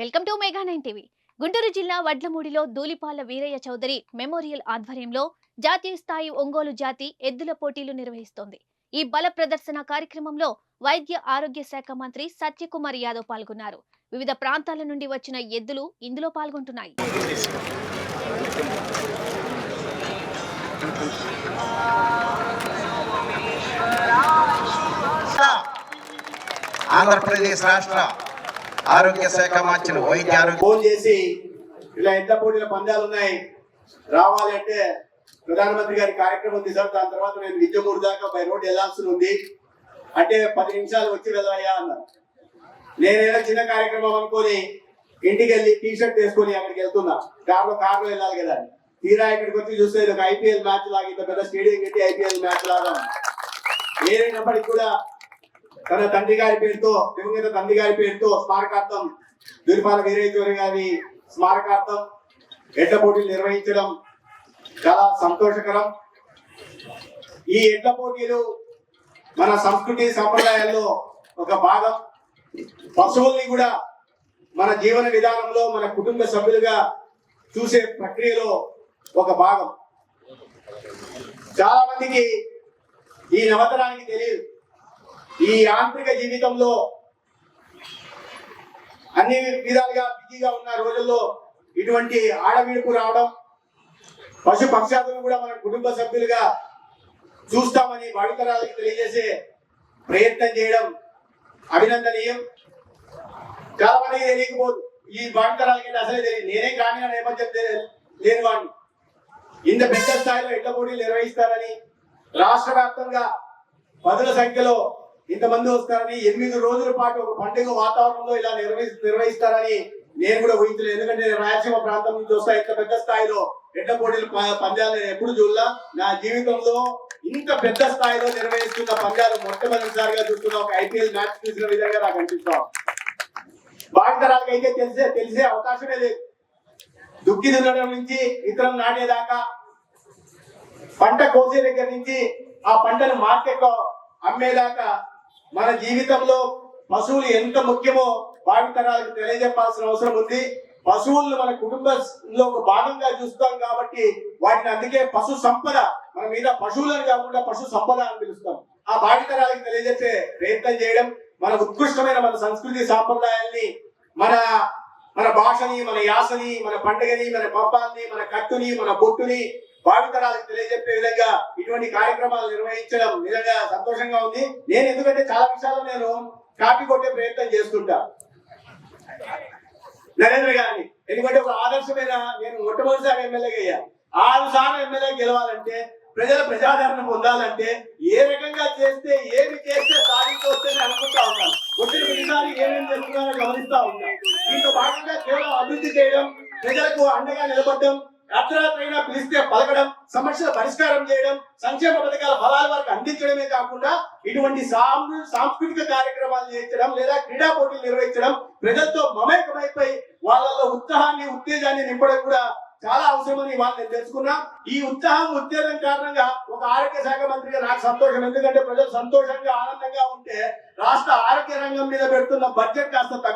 Welcome to mega nine TV. Guntur జిల్లా వడ్లమూడిలో Dhulipala Veeraiah Chowdary memorial ఆధ్వర్యంలో జాతీయ స్థాయి ఒంగోలు జాతి ఎద్దుల పోటీలు నిర్వహిస్తోంది. ఈ బల ప్రదర్శన కార్యక్రమంలో వైద్య ఆరోగ్య శాఖ మంత్రి సత్యకుమార్ యాదవ్ పాల్గొన్నారు. వివిధ ప్రాంతాల నుండి వచ్చిన ఎద్దులు ఇందులో పాల్గొంటున్నాయి. ఆంధ్రప్రదేశ్ రాష్ట్ర ఆరోగ్య శాఖ మార్చిన వైద్య ఫోన్ చేసి ఇలా ఎంత పోటీల పందాలు ఉన్నాయి? రావాలి అంటే ప్రధానమంత్రి గారి కార్యక్రమం ఉంది సార్ దాని తర్వాత నేను విద్యమూరు దాకా బై రోడ్ వెళ్ళాల్సి ఉంది. అంటే పది నిమిషాలు వచ్చి వెళ్ళవయ్యా అన్నారు. నేనేదో చిన్న కార్యక్రమం అనుకొని ఇంటికి వెళ్ళి టీ షర్ట్ వేసుకొని అక్కడికి వెళ్తున్నా. కార్లో కార్లో వెళ్ళాలి కదా. తీరా ఇక్కడికి వచ్చి చూస్తే ఒక ఐపీఎల్ మ్యాచ్ లాగా ఇంత పెద్ద స్టేడియం కట్టి ఐపీఎల్ మ్యాచ్ లాగా ఉంది. ఏదైనప్పటికీ కూడా తన తండ్రి గారి పేరుతో దివంగత తండ్రి గారి పేరుతో స్మారకార్థం దుర్పాల వీరేశ్వరి గారి స్మారకార్థం ఎడ్ల పోటీలు నిర్వహించడం చాలా సంతోషకరం. ఈ ఎడ్ల పోటీలు మన సంస్కృతి సంప్రదాయాల్లో ఒక భాగం. పశువుల్ని కూడా మన జీవన విధానంలో మన కుటుంబ సభ్యులుగా చూసే ప్రక్రియలో ఒక భాగం. చాలా మందికి ఈ నవతరానికి తెలియదు. ఈ యాంత్రిక జీవితంలో అన్ని విధాలుగా బిజీగా ఉన్న రోజుల్లో ఇటువంటి ఆడవిడుపు రావడం పశు పక్షాదులు కూడా మన కుటుంబ సభ్యులుగా చూస్తామని భావితరాలకు తెలియజేసే ప్రయత్నం చేయడం అభినందనీయం. చాలా మందికి తెలియకపోదు. ఈ భావితరాలకి అసలే తెలియదు. నేనే గ్రామీణ నేపథ్యం లేని వాడిని ఇంత పెద్ద స్థాయిలో ఎడ్ల పోటీలు నిర్వహిస్తారని రాష్ట్ర వ్యాప్తంగా పదుల సంఖ్యలో ఇంతమంది వస్తారని ఎనిమిది రోజుల పాటు ఒక పండుగ వాతావరణంలో ఇలా నిర్వహి నిర్వహిస్తారని నేను కూడా ఊహించలేదు. ఎందుకంటే నేను రాయలసీమ ప్రాంతం నుంచి వస్తా ఇంత పెద్ద స్థాయిలో ఎడ్ల పోటీలు ప- నేను ఎప్పుడు చూడలా. నా జీవితంలో ఇంత పెద్ద స్థాయిలో నిర్వహిస్తున్న పంద్యాలు మొట్టమొదటిసారిగా చూస్తున్న ఒక ఐపీఎల్ మ్యాచ్ చూసిన విధంగా నాకు అనిపిస్తాం భావితరాలకు అయితే తెలిసే తెలిసే అవకాశమే లేదు. దుక్కి దున్నడం నుంచి ఇతరం నాటేదాకా పంట కోసే దగ్గర నుంచి ఆ పంటను మార్కెట్లో అమ్మేదాకా మన జీవితంలో పశువులు ఎంత ముఖ్యమో భావితరాలకు తెలియజెప్పాల్సిన అవసరం ఉంది. పశువులను మన కుటుంబంలో ఒక భాగంగా చూస్తాం కాబట్టి వాటిని అందుకే పశు సంపద మన మీద పశువులను కాకుండా పశు సంపద అని పిలుస్తాం. ఆ భావితరాలకు తెలియజెప్పే ప్రయత్నం చేయడం మన ఉత్కృష్టమైన మన సంస్కృతి సాంప్రదాయాల్ని మన మన భాషని మన యాసని మన పండుగని మన పబ్బాల్ని మన కట్టుని మన బొట్టుని భావితరాలకు తెలియజెప్పే విధంగా ఇటువంటి కార్యక్రమాలు నిర్వహించడం నిజంగా సంతోషంగా ఉంది. నేను ఎందుకంటే చాలా విషయాలు నేను కాపీ కొట్టే ప్రయత్నం చేస్తుంటా. నరేంద్ర గారిని. ఎందుకంటే ఒక ఆదర్శమైన నేను మొట్టమొదటిసారి ఎమ్మెల్యేగా అయ్యా. ఆరు సార్లు ఎమ్మెల్యే గెలవాలంటే ప్రజల ప్రజాదరణ పొందాలంటే ఏ రకంగా చేస్తే ఏమి చేస్తే సాధించి అనుకుంటా ఉన్నాను వచ్చిన ప్రతిసారి ఏమేమి చేస్తున్నారో గమనిస్తా ఉన్నాను దీంతో భాగంగా కేవలం అభివృద్ధి చేయడం ప్రజలకు అండగా నిలబడడం అర్ధరాత్రైనా పిలిస్తే పలకడం సమస్యల పరిష్కారం చేయడం సంక్షేమ పథకాల ఫలాల వరకు అందించడమే కాకుండా ఇటువంటి సాం- సాంస్కృతిక కార్యక్రమాలు చేయించడం లేదా క్రీడా పోటీలు నిర్వహించడం ప్రజలతో మమేకమైపోయి వాళ్ళలో ఉత్సాహాన్ని ఉత్తేజాన్ని నింపడం కూడా చాలా అవసరమని వాళ్ళు నేను తెలుసుకున్నా. ఈ ఉత్సాహం ఉత్తేజం కారణంగా ఒక ఆరోగ్య శాఖ మంత్రిగా నాకు సంతోషం. ఎందుకంటే ప్రజలు సంతోషంగా ఆనందంగా ఉంటే రాష్ట్ర ఆరోగ్య రంగం మీద పెడుతున్న బడ్జెట్ కాస్త